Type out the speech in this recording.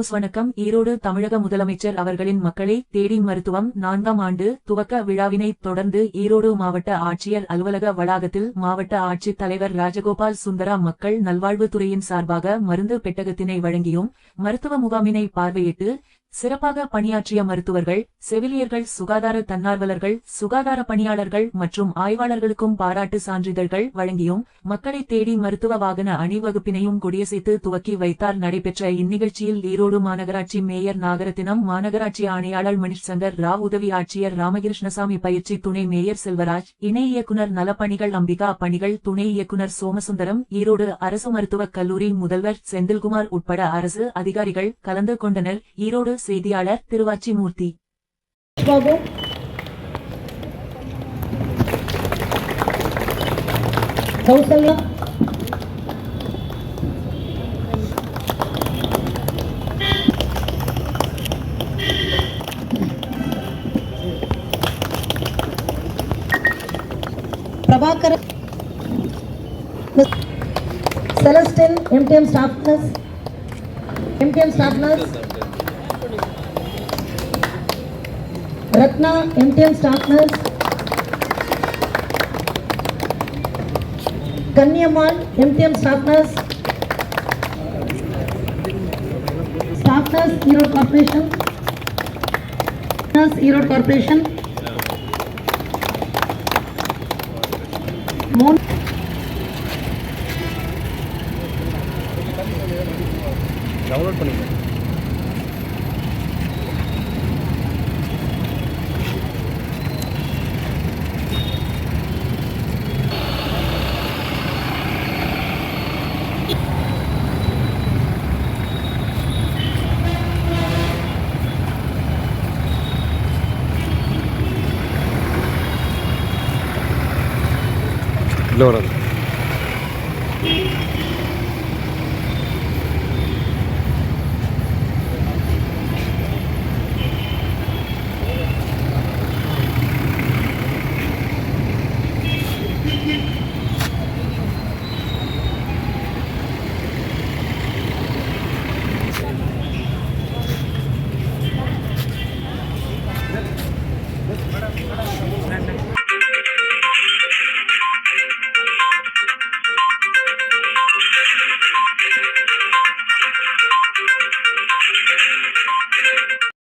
News வணக்கம். ஈரோடு தமிழக முதலமைச்சர் அவர்களின் மக்களை தேடி மருத்துவம் நான்காம் ஆண்டு துவக்க விழாவினைத் தொடர்ந்து ஈரோடு மாவட்ட ஆட்சியர் அலுவலக வளாகத்தில் மாவட்ட ஆட்சித் தலைவர் ராஜகோபால் சுந்தரா மக்கள் நல்வாழ்வுத்துறையின் சார்பாக மருந்து பெட்டகத்தினை வழங்கியும் மருத்துவ முகாமினை பார்வையிட்டு சிறப்பாக பணியாற்றிய மருத்துவர்கள் செவிலியர்கள் சுகாதார தன்னார்வலர்கள் சுகாதார பணியாளர்கள் மற்றும் ஆய்வாளர்களுக்கும் பாராட்டு சான்றிதழ்கள் வழங்கியும் மக்களை தேடி மருத்துவ வாகன அணிவகுப்பினையும் கொடியசைத்து துவக்கி வைத்தார். நடைபெற்ற இந்நிகழ்ச்சியில் ஈரோடு மாநகராட்சி மேயர் நாகரத்தினம் மாநகராட்சி ஆணையாளர் மணிஷ் சங்கர் ராவ் உதவி ஆட்சியர் ராமகிருஷ்ணசாமி பயிற்சி துணை மேயர் செல்வராஜ் இணை இயக்குநர் நலப்பணிகள் அம்பிகா பணிகள் துணை இயக்குனர் சோமசுந்தரம் ஈரோடு அரசு மருத்துவக் கல்லூரி முதல்வர் செந்தில்குமார் உட்பட அரசு அதிகாரிகள் கலந்து கொண்டனர். ஈரோடு செய்தியாளர் Thiruvachimurthy Babu Kousalya Prabhakar Celestine MTM staff nurse MTM staff nurse Ratna MTM staff nurse Kanniyammal MTM staff nurse staff nurse Erode corporation Erode corporation மூணு டவுன்லோட் பண்ணிக்கோங்க ലോറത്